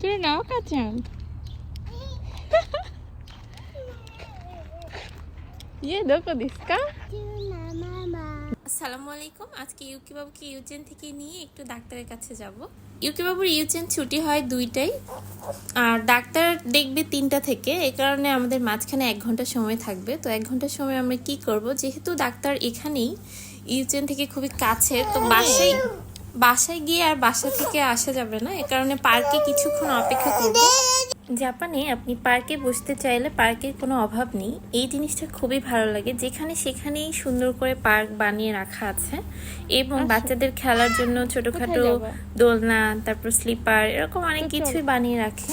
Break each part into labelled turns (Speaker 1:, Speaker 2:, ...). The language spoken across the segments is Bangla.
Speaker 1: তুই নাও কাচান ইয়ে দোকো দিস্কা
Speaker 2: আসসালামু আলাইকুম। আজকে ইউকি বাবুকে ইউজেন থেকে নিয়ে একটু ডাক্তারের কাছে যাব। ইউকি বাবুর ইউজেন ছুটি হয় দুইটাই। আর ডাক্তার দেখবে তিনটা থেকে। এই কারণে আমাদের মাঝখানে এক ঘণ্টা সময় থাকবে। তো এক ঘণ্টা সময় আমরা কি করব? যেহেতু ডাক্তার এখানেই, ইউজেন থেকে খুবই কাছে তো বাসায় বাসায় গিয়ে আর বাসা থেকে আসা যাবে না। এ কারণে পার্কে কিছুক্ষণ অপেক্ষা করব। জাপানে আপনি পার্কে বসতে চাইলে পার্কের কোনো অভাব নেই। এই জিনিসটা খুবই ভালো লাগে। যেখানে সেখানেই সুন্দর করে পার্ক বানিয়ে রাখা আছে। এবং বাচ্চাদের খেলার জন্য ছোটখাটো দোলনা তারপর স্লিপার এরকম অনেক কিছুই বানিয়ে রাখে।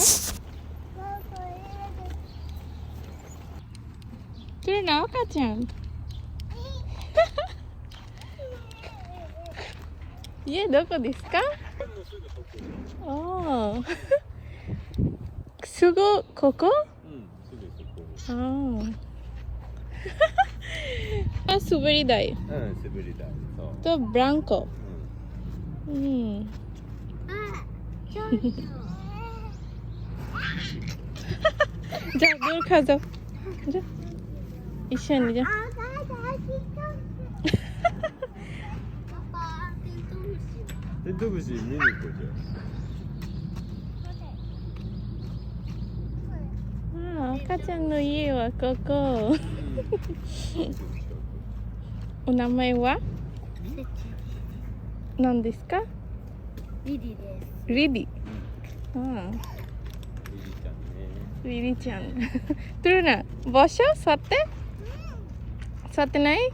Speaker 1: তুই নাও কাচান 家どこです
Speaker 3: か？おすごここ、
Speaker 1: うん、ああ滑り台、
Speaker 3: うん、滑り台とブ
Speaker 1: ランコ。
Speaker 3: うん、
Speaker 1: うん、じゃあどうか
Speaker 3: ぞ。じゃ一緒にじゃあ。見に行こうじ
Speaker 1: ああ赤ちゃんの家はここ。お名前は？何ですか？
Speaker 4: リリです。
Speaker 1: リリ。ああ
Speaker 3: ゃあ。リリちゃんね。
Speaker 1: リリちゃん。トゥルナ বসো 座って。座ってない？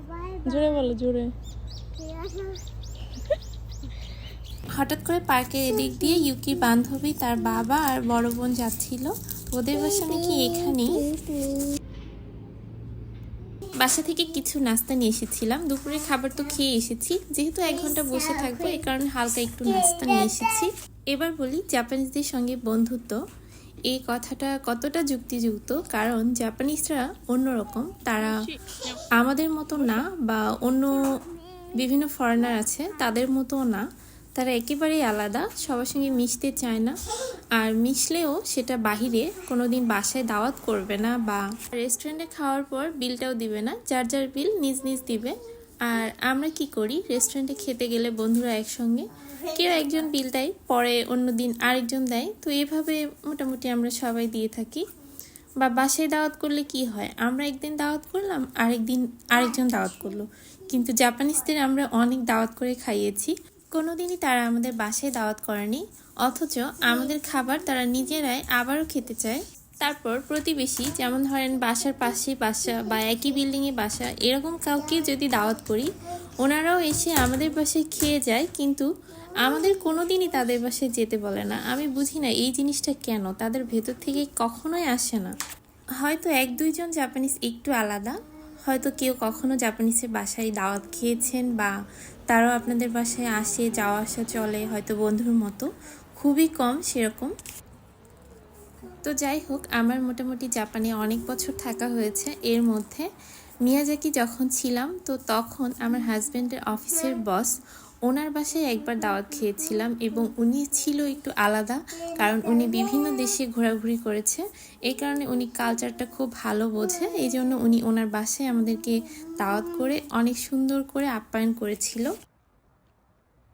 Speaker 1: জোরে বলো, জোরে।
Speaker 2: হঠাৎ করে পার্কের এদিক দিয়ে ইউকির বান্ধবী তার বাবা আর বড় বোন যাচ্ছিল। ওদের বাসা নাকি এখানেই। বাসা থেকে কিছু নাস্তা নিয়ে এসেছিলাম। দুপুরে খাবার তো খেয়ে এসেছি। যেহেতু এক ঘণ্টা বসে থাকব এই কারণে হালকা একটু নাস্তা নিয়ে এসেছি। এবার বলি, জাপানিজদের সঙ্গে বন্ধুত্ব। এই কথাটা কতটা যুক্তিযুক্ত? কারণ জাপানিজরা অন্যরকম। তারা আমাদের মতো না বা অন্য বিভিন্ন ফরেনার আছে, তাদের মতো না। তারা একেবারেই আলাদা, সবার সঙ্গে মিশতে চায় না। আর মিশলেও সেটা বাহিরে কোনো দিন বাসায় দাওয়াত করবে না বা রেস্টুরেন্টে খাওয়ার পর বিলটাও দিবে না। যার যার বিল নিজ নিজ দিবে। আর আমরা কি করি? রেস্টুরেন্টে খেতে গেলে বন্ধুরা একসঙ্গে, কেউ একজন বিল দেয়, পরে অন্য দিন আরেকজন দেয়। তো এভাবে মোটামুটি আমরা সবাই দিয়ে থাকি। বা বাসায় দাওয়াত করলে কি হয়? আমরা একদিন দাওয়াত করলাম, আরেকদিন আরেকজন দাওয়াত করল। কিন্তু জাপানিজদের আমরা অনেক দাওয়াত করে খাইয়েছি। কোনোদিনই তারা আমাদের বাসায় দাওয়াত করেনি। অথচ আমাদের খাবার তারা নিজেরাই আবারও খেতে চায়। তারপর প্রতিবেশী, যেমন ধরেন বাসার পাশে বাসা বা একই বিল্ডিংয়ে বাসা, এরকম কাউকে যদি দাওয়াত করি, ওনারাও এসে আমাদের বাসায় খেয়ে যায়, কিন্তু আমাদের কোনোদিনই তাদের বাসায় যেতে বলে না। আমি বুঝি না এই জিনিসটা কেন? তাদের ভেতর থেকে কখনোই আসে না। হয়তো এক দুইজন জাপানিজ একটু আলাদা, হয়তো কেউ কখনো জাপানিজের বাসায় দাওয়াত খেয়েছেন বা তারাও আপনাদের বাসায় আসে যাওয়া আসা চলে, হয়তো বন্ধুর মতো। খুবই কম সেরকম। তো যাই হোক, আমার মোটামুটি জাপানে অনেক বছর থাকা হয়েছে। এর মধ্যে মিয়াজাকি যখন ছিলাম, তো তখন আমার হাজব্যান্ডের অফিসের বস ওনার বাসায় একবার দাওয়াত খেয়েছিলাম এবং উনি ছিল একটু আলাদা, কারণ উনি বিভিন্ন দেশে ঘোরাঘুরি করেছে। এই কারণে উনি কালচারটা খুব ভালো বোঝে। এই জন্য উনি ওনার বাসায় আমাদেরকে দাওয়াত করে অনেক সুন্দর করে আপ্যায়ন করেছিল।